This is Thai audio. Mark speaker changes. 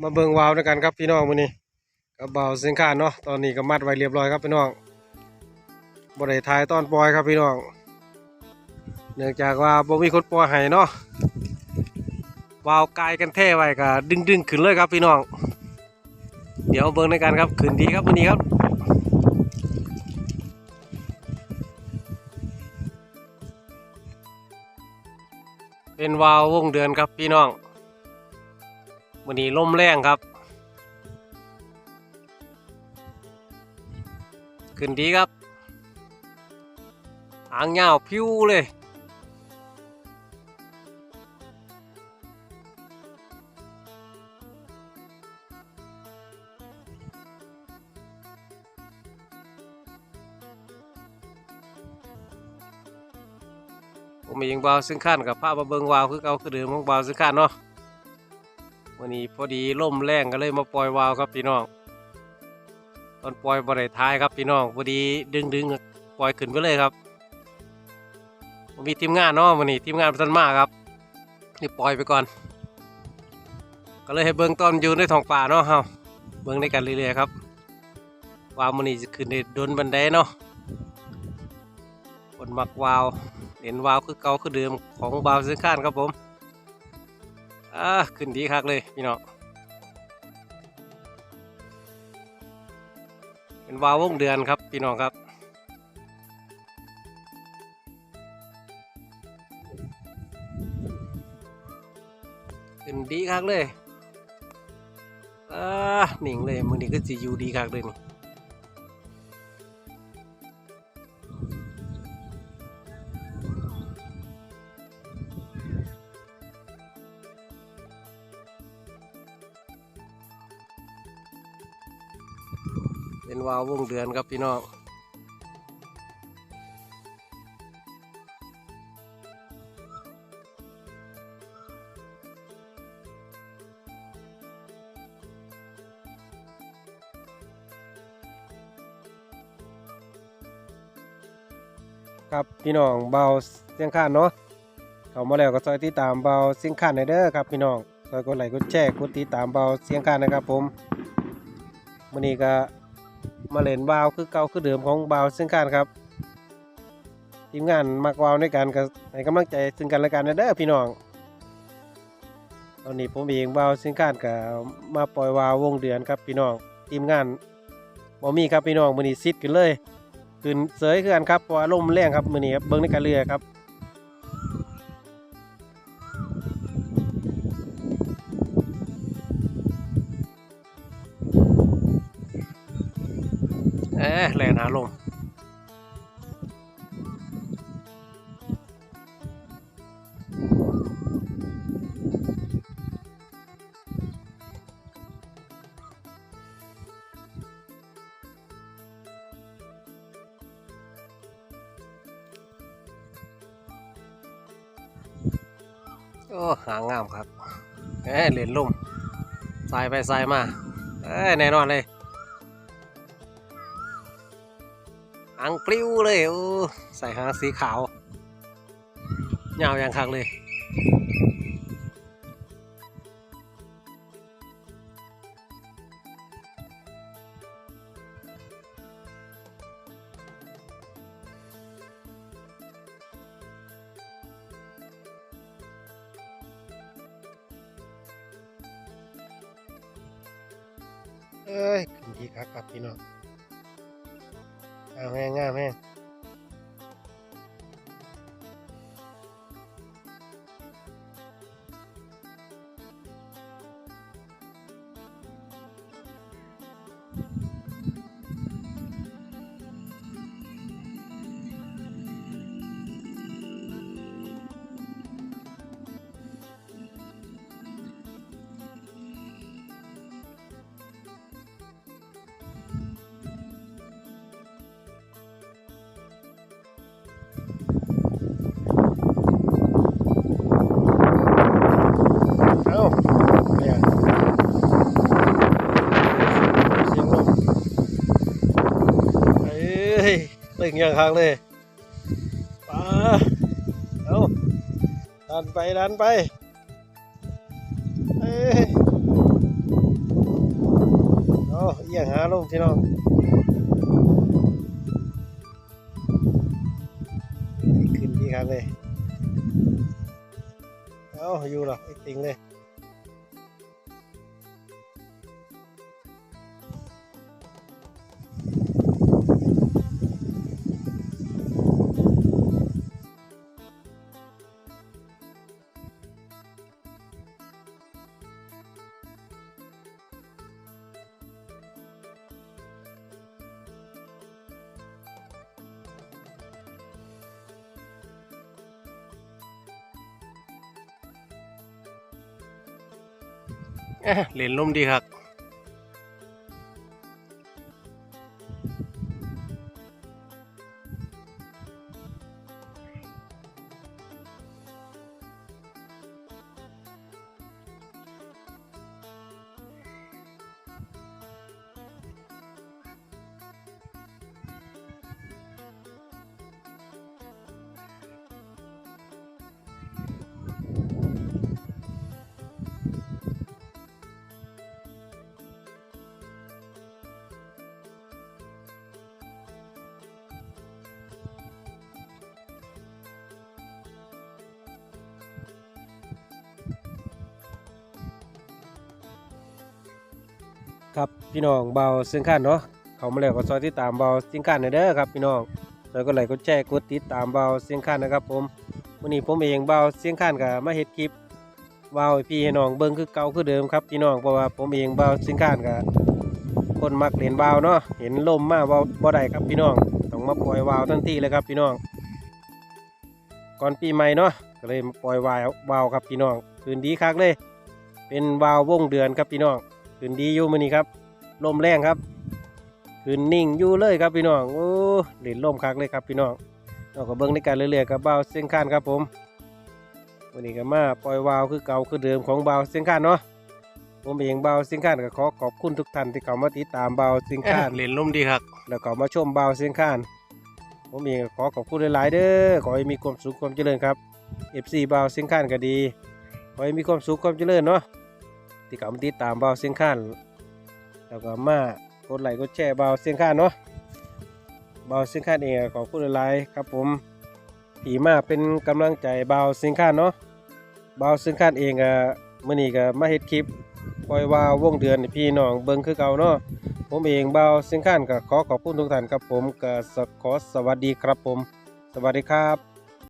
Speaker 1: มาเบิงวาวด้วยกันครับพี่น้องมื้อนี้กับเบาเสียงคาเนาะตอนนี้ก็มัดไว้เรียบร้อยครับพี่น้องบ่ได้ถ่ายตอนปล่อยครับพี่น้อง เนื่องจากว่าบ่มีคนปล่อยให้เนาะวาวกายกันแท้ไว้ก็ดึงๆขึ้นเลยครับพี่น้อง เดี๋ยวเบิงด้วยกันครับขึ้นดีครับมื้อนี้ครับเป็นวาววงเดือนครับพี่น้อง วันนี้ลมแรงครับ ขึ้นดีครับหางยาวพิ้วเลยผมเองบาวซึ่งขั้นกับภาพมาเบิงวาวคือเก่าคือเดิมของบาวซึ่งขั้นเนาะ วันนี้พอดีล่มแรงก็เลยมาปล่อยวาวครับพี่น้องตอนปล่อยบริท้ายครับพี่น้องพอดีดึงดึงๆปล่อยขึ้นไปเลยครับมมีทีมงานเนาะวันนี้ทีมงานพัฒนมาครับนี่ปล่อยไปก่อน ก็เลยให้เบิ้งตอนอยู่ในท้องป่าเนาะเฮาเบิ้งในกันเรื่อยๆครับวาวมันนี้จะขึ้นในดนบันไดเนาะคนมักวาวเห็นวาวคือเก่าคือเดิมของวาวซื้อข้านครับผม อ่าขึ้นดีคักเลยพี่น้องเป็นวาวงเดือนครับพี่น้องครับขึ้นดีคักเลยอ่าหนิงเลยมือนี้ก็จะอยู่ดีคักเลยนี่ เป็นวาววงเดือนครับพี่น้องครับพี่น้องเบาเสียงข้านเนาะเขามาแล้วก็ซอยติดตามเบาเสียงข้านหน่อยเด้อครับพี่น้องซอยกดไลค์กดแชร์กดติดตามเบาเสียงข้านนะครับผมมื้อนี้ก็ มาเล่นบาวคือเก่าคือเดิมของบาวซึ่งกันครับทีมงานมักวาวด้วยกันก็ให้กำลังใจซึ่งกันและกันนะเด้อพี่น้อง ตอนนี้ผมเองบาวซึ่งกันก็มาปล่อยวาววงเดือนครับพี่น้องทีมงานบ่มีครับพี่น้องมือนี้ซิดขึ้นเลยขึ้นเสยคือกันครับเพราะว่าลมแรงครับมือนี้ครับเบิ่งในการเรือครับ แลนหาลมโอ้หางงามครับเอ๊ะเล่นลมสายไปสายมาเอ้แน่นอนเลย หางปลิวเลยโอ้ใส่หางสีขาวยาอย่างคักเลยเอ้ยขึ้นดีครับครับพี่น้อง เอาแห้งงามแห้ง ยตึงอย่างคักเลยป้าเอาดันไปดันไปเอ้ยอียงหาลงพี่น้องขึ้นดีครับเลยเอาอยู่หรอไอ้ติงเลย เหรียญลมดีครับ ครับพี่น้องเบาซึ่งขั้นเนาะเขามาแล้วก็ซอยที่ตามเบาซึ่งขั้นหน่อยเด้อครับพี่น้องแล้วก็ไลกดแชร์กดติดตามเบาเสียงขั้นนะครับ ผมวันนี้ผมเองเบาเสียงขั้นกับมาเฮ็ดคลิปเบาพี่น้องเบิ่งคือเก่าคือเดิมครับพี่น้องเพราะว่าผมเองเบาเสียงขั้นกับคนมักเล่นเบาเนาะเห็นลมมาเบาบ่ได้ครับพี่น้องต้องมาปล่อยวาวทันทีเลยครับพี่น้อง ก่อนปีใหม่เนาะก็เลยปล่อยวาววาครับพี่น้องคืนดีคักเลย เป็นวาววงเดือนครับพี่น้อง คืนดีอยู่มื้อนี้ครับลมแรงครับคืนนิ่งอยู่เลยครับพี่น้องโอ้เล่นลมคักเลยครับพี่น้องเราก็เบิ่งในการเรื่อยๆกับบ่าวเส้นข้านครับผมวันนี้ก็มาปล่อยวาวคือเก่าคือเดิมของบ่าวเส้นข้านเนาะผมเองบ่าวเส้นข้านก็ขอขอบคุณทุกท่านที่เข้ามาติดตามบ่าวเส้นข้าน
Speaker 2: เล่นลมดีครับ
Speaker 1: แล้วก็มาชมบ่าวเส้นข้านผมเองก็ขอขอบคุณหลายๆเด้อขอให้มีความสุขความเจริญครับ FC บ่าวเส้นข้านก็ดีขอให้มีความสุขความเจริญเนาะ ที่เขามาติดตามเบาเส้นข้านแล้วก็มากดไลค์กดแชร์เบาเสียงข้านเนาะเบาเสียงข้านเองขอบคุณหลายครับผมผีมาเป็นกำลังใจเบาเสียงข้านเนาะเบาเสียงข้านเองก็มื้อนี้ก็มาเฮ็ดคลิปปล่อยวาวงเดือนพี่น้องเบิ่งคือเก่าเนาะผมเองเบาเสียงข้านก็ขอขอบคุณทุกท่านครับผมก็ขอสวัสดีครับผม สวัสดีครับ